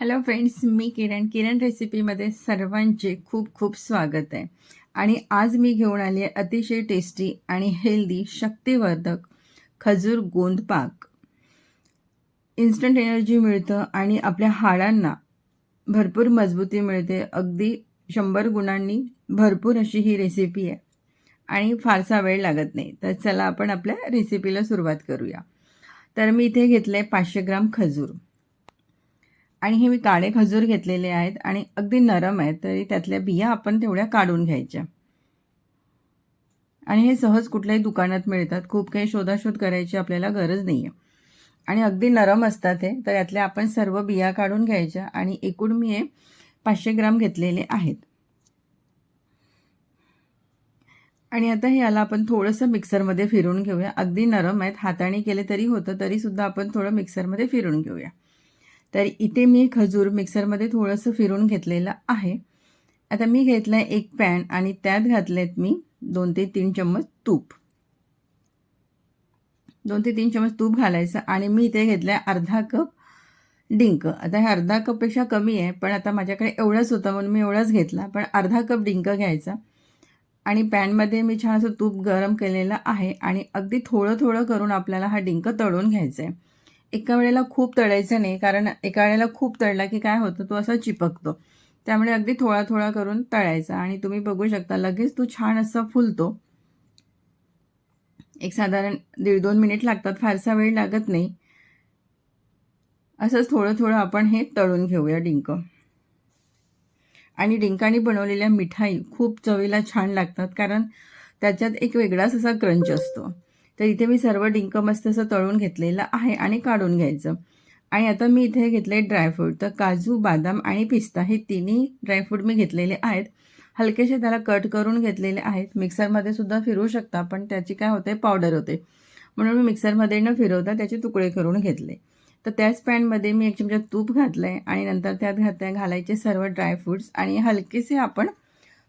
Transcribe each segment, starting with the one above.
Hello friends मी किरण. किरण रेसिपीमध्ये सर्वांचे खूप खूप स्वागत आहे. आणि आज मी घेऊन आली आहे अतिशय टेस्टी आणि हेल्दी शक्तिवर्धक खजूर गोंद पाक. इन्स्टंट एनर्जी मिळतं आणि आपल्या हाडांना भरपूर मजबूती मिळते. अगदी शंभर गुणांनी भरपूर अशी ही रेसिपी आहे. आणि फारसा वेळ लागत नाही. तर चला आपण आपल्या रेसिपीला सुरुवात करूया. तर मी इथे घेतलं आहे पाचशे ग्राम खजूर. आणि हे मी काळे खजूर घेतलेले आहेत आणि अगदी नरम आहेत तरी त्यातल्या बिया आपण तेवढ्या काढून घ्यायच्या. आणि हे सहज कुठल्याही दुकानात मिळतात. खूप काही शोधाशोध करायची आपल्याला गरज नाही आहे आणि अगदी नरम असतात हे तर यातल्या आपण सर्व बिया काढून घ्यायच्या आणि एकूण मी हे पाचशे ग्राम घेतलेले आहेत. आणि आता हे याला आपण थोडंसं मिक्सरमध्ये फिरून घेऊया. अगदी नरम आहेत हाताने केले तरी होतं तरीसुद्धा आपण थोडं मिक्सरमध्ये फिरून घेऊया. तर इथे मी खजूर मिक्सरमध्ये थोडंसं फिरून घेतलेलं आहे. आता मी घेतलं आहे एक पॅन आणि त्यात घातलेत मी दोन ते तीन चम्मच तूप. दोन ते तीन चम्मच तूप घालायचं आणि मी इथे घेतलं आहे अर्धा कप डिंक. आता हे अर्धा कपपेक्षा कमी आहे पण आता माझ्याकडे एवढंच होतं म्हणून मी एवढंच घेतला. पण अर्धा कप डिंक घ्यायचा आणि पॅनमध्ये मी छान असं तूप गरम केलेलं आहे आणि अगदी थोडं थोडं करून आपल्याला हा डिंक तळून घ्यायचा आहे एका वेळेला खूप तळायचं नाही कारण एका वेळेला खूप तळला की काय होतं तो असा चिपकतो. त्यामुळे अगदी थोडा थोडा करून तळायचा आणि तुम्ही बघू शकता लगेच तो छान असा फुलतो. एक साधारण दीड दोन मिनिट लागतात फारसा वेळ लागत नाही. असंच थोडं थोडं आपण हे तळून घेऊया डिंक. आणि डिंकाने बनवलेल्या मिठाई खूप चवीला छान लागतात कारण त्याच्यात एक वेगळाच असा क्रंच असतो. तर इथे मी सर्व डिंक मस्त असं तळून घेतलेलं आहे आणि काढून घ्यायचं. आणि आता मी इथे घेतले ड्रायफ्रूट तर काजू बदाम आणि पिस्ता हे तिन्ही ड्रायफ्रूट मी घेतलेले आहेत. हलकेसे त्याला कट करून घेतलेले आहेत. मिक्सरमध्ये सुद्धा फिरू शकता पण त्याची काय होते? पावडर होते. म्हणून मी मिक्सरमध्ये न फिरवता त्याचे तुकडे करून घेतले. तर त्याच पॅनमध्ये मी एक चमचा तूप घातलं आहे आणि नंतर त्यात घातल्या घालायचे सर्व ड्रायफ्रूट्स आणि हलकेसे आपण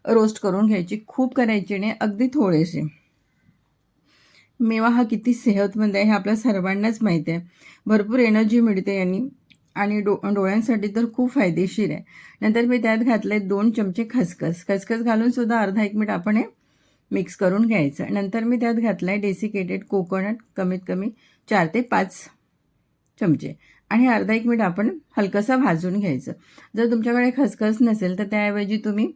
रोस्ट करून घ्यायचे. खूप करायचे नाही अगदी थोडेसे. मेवा हा किती सेहतमंद आहे हे आपल्या सर्वांनाच माहिती आहे. भरपूर एनर्जी मिळते यांनी. आणि डो डोळ्यांसाठी तर खूप फायदेशीर आहे. नंतर मी त्यात घातले दोन चमचे खसखस. खसखस घालून सुद्धा अर्धा एक मिनिट आपण हे मिक्स करून घ्यायचं. नंतर मी त्यात घातलं आहे डेसिकेटेड कोकोनट कमीत कमी चार ते पाच चमचे. आणि अर्धा एक मिनिट आपण हलकंसं भाजून घ्यायचं. जर तुमच्याकडे खसखस नसेल तर त्याऐवजी तुम्ही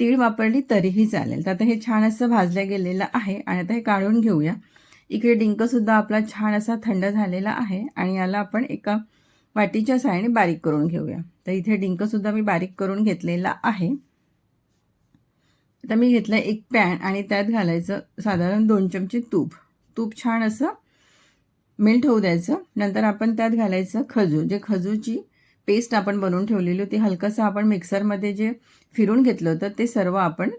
तीळ वापरली तरीही चालेल. तर आता हे छान असं भाजलं गेलेलं आहे आणि आता हे काढून घेऊया. इकडे डिंकसुद्धा आपला छान असा थंड झालेला आहे आणि याला आपण एका वाटीच्या साहाय्याने बारीक करून घेऊया. तर इथे डिंकसुद्धा मी बारीक करून घेतलेला आहे. आता मी घेतलं एक पॅन आणि त्यात घालायचं साधारण दोन चमचे तूप. तूप छान असं मेल्ट होऊ द्यायचं. नंतर आपण त्यात घालायचं खजूर. जे खजूरची पेस्ट आपण बनवून ठेवलेली होती. हलकंसं आपण मिक्सरमध्ये जे फिरून घेतलं होतं ते सर्व आपण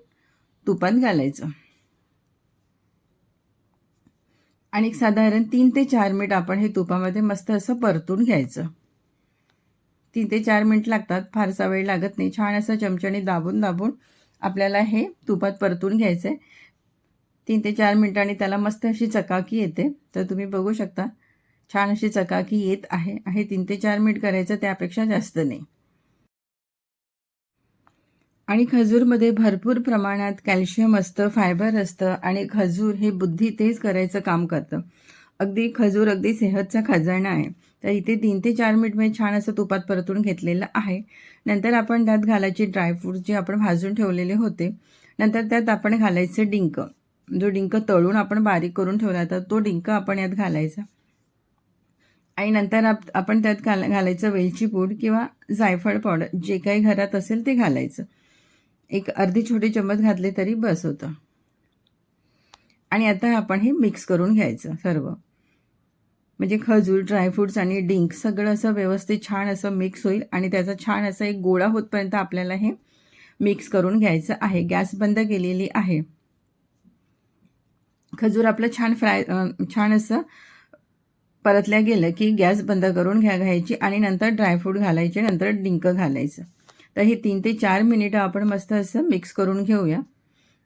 तुपात घालायचं. आणि साधारण तीन ते चार मिनिट आपण हे तुपामध्ये मस्त असं परतून घ्यायचं. तीन ते चार मिनिट लागतात. फारसा वेळ लागत नाही. छान असं चमच्याने दाबून दाबून आपल्याला हे तुपात परतून घ्यायचं आहे तीन ते चार मिनिटांनी त्याला मस्त अशी चकाकी येते. तर तुम्ही बघू शकता छान अशी चकाकी येत आहे. हे तीन ते चार मिनिट करायचं त्यापेक्षा जास्त नाही. आणि खजूरमध्ये भरपूर प्रमाणात कॅल्शियम असतं फायबर असतं आणि खजूर हे बुद्धी तेच करायचं काम करतं. अगदी खजूर अगदी सेहतचा खजाना आहे. तर इथे तीन ते चार मिनिट मी छान असं तुपात परतून घेतलेलं आहे. नंतर आपण त्यात घालायचे ड्रायफ्रूट जे आपण भाजून ठेवलेले होते. नंतर त्यात आपण घालायचं डिंक. जो डिंक तळून आपण बारीक करून ठेवला तर तो डिंक आपण यात घालायचा. आणि नंतर आप आपण त्यात घाल घालायचं वेलची पूड किंवा जायफळ पावडर. जे काही घरात असेल ते घालायचं. एक अर्धी छोटी चम्मच घातले तरी बस होतं. आणि आता आपण हे मिक्स करून घ्यायचं सर्व. म्हणजे खजूर ड्रायफ्रूट्स आणि डिंक सगळं असं व्यवस्थित छान असं मिक्स होईल आणि त्याचा छान असं एक गोळा होतपर्यंत आपल्याला हे मिक्स करून घ्यायचं आहे. गॅस बंद केलेली आहे. खजूर आपलं छान फ्राय छान असं परतल्या गेलं की गॅस बंद करून घ्या घ्यायची आणि नंतर ड्रायफ्रूट घालायचे नंतर डिंक घालायचं. तर हे तीन ते चार मिनिटं आपण मस्त असं मिक्स करून घेऊया.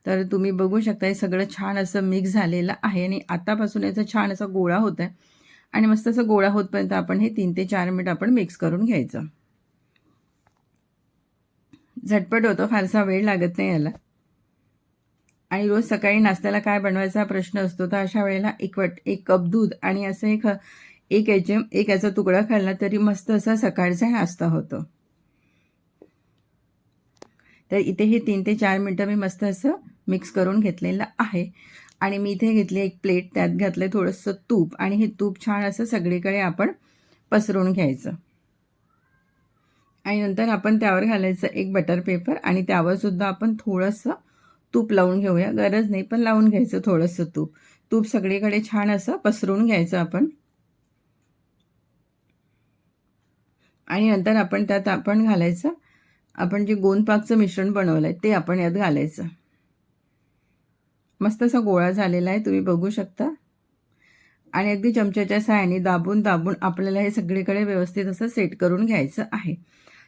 तर तुम्ही बघू शकता हे सगळं छान असं मिक्स झालेलं आहे आणि आतापासून याचा छान असा गोळा होत आहे आणि मस्त असं गोळा होतपर्यंत आपण हे तीन ते चार मिनिट आपण मिक्स करून घ्यायचं. झटपट होतं फारसा वेळ लागत नाही याला. आणि रोज सकाळी नाश्त्याला काय बनवायचा प्रश्न असतो तर अशा वेळेला एक वट एक कप दूध आणि असं एक एक याचे एक याचा तुकडा खाल्ला तरी मस्त असा सकाळचा नाश्ता होतो. तर इथे हे तीन ते चार मिनटं मी मस्त असं मिक्स करून घेतलेलं आहे. आणि मी इथे घेतली एक प्लेट त्यात घातलं थोडंसं तूप आणि हे तूप छान असं सगळीकडे आपण पसरून घ्यायचं. आणि नंतर आपण त्यावर घालायचं एक बटर पेपर आणि त्यावर सुद्धा आपण थोडंसं तूप लावून घेऊया. गरज नाही पण लावून घ्यायचं थोडंसं तूप. तूप सगळीकडे छान असं पसरून घ्यायचं आपण. आणि नंतर आपण त्यात आपण घालायचं. आपण जे गोंदपाकचं मिश्रण बनवलं आहे ते आपण यात घालायचं. मस्त असा गोळा झालेला आहे तुम्ही बघू शकता. आणि अगदी चमच्याच्या साहाय्याने दाबून दाबून आपल्याला हे सगळीकडे व्यवस्थित असं सेट करून घ्यायचं आहे.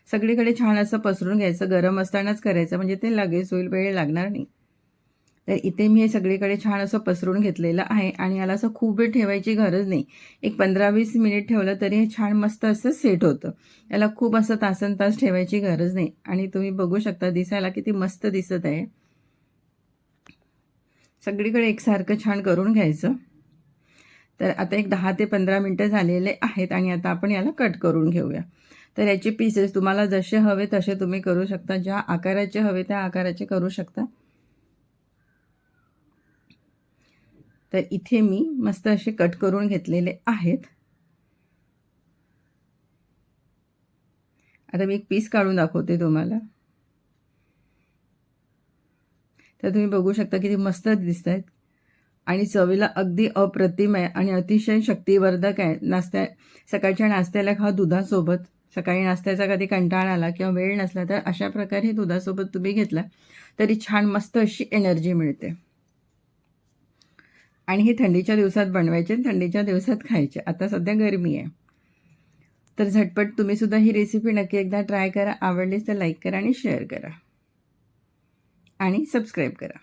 सगळीकडे छान असं पसरून घ्यायचं गरम असतानाच करायचं म्हणजे ते लगेच होईल वेळ लागणार नाही. तर इथे मी हे सगळीकडे छान असं पसरून घेतलेलं आहे आणि याला असं खूप वेळ ठेवायची गरज नाही. एक पंधरा वीस मिनिट ठेवलं तरी हे छान मस्त असं सेट होतं. याला खूप असं तासन तास ठेवायची गरज नाही. आणि तुम्ही बघू शकता दिसायला किती मस्त दिसत आहे. सगळीकडे एकसारखं छान करून घ्यायचं. तर आता एक दहा ते पंधरा मिनटं झालेले आहेत आणि आता आपण याला कट करून घेऊया. तर याचे पीसेस तुम्हाला जसे हवे तसे तुम्ही करू शकता. ज्या आकाराचे हवे त्या आकाराचे करू शकता. तर इथे मी मस्त असे कट करून घेतलेले आहेत. आता मी एक पीस काढून दाखवते तुम्हाला. तर तुम्ही बघू शकता किती मस्त दिसत आहेत आणि चवीला अगदी अप्रतिम आहे. आणि अतिशय शक्तिवर्धक आहे. नाश्त्या सकाळच्या नाश्त्याला खा दुधासोबत. सकाळी नाश्त्याचा कधी कंटाळा आला किंवा वेळ नसला तर अशा प्रकारे दुधासोबत तुम्ही घेतला तरी छान मस्त अशी एनर्जी मिळते. आणि हे थंडीच्या दिवसात बनवायचे थंडीच्या दिवसात खायचे. आता सध्या गरमी आहे. तर झटपट तुम्हीसुद्धा ही रेसिपी नक्की एकदा ट्राय करा. आवडलीच तर लाईक करा आणि शेअर करा. आणि सबस्क्राईब करा.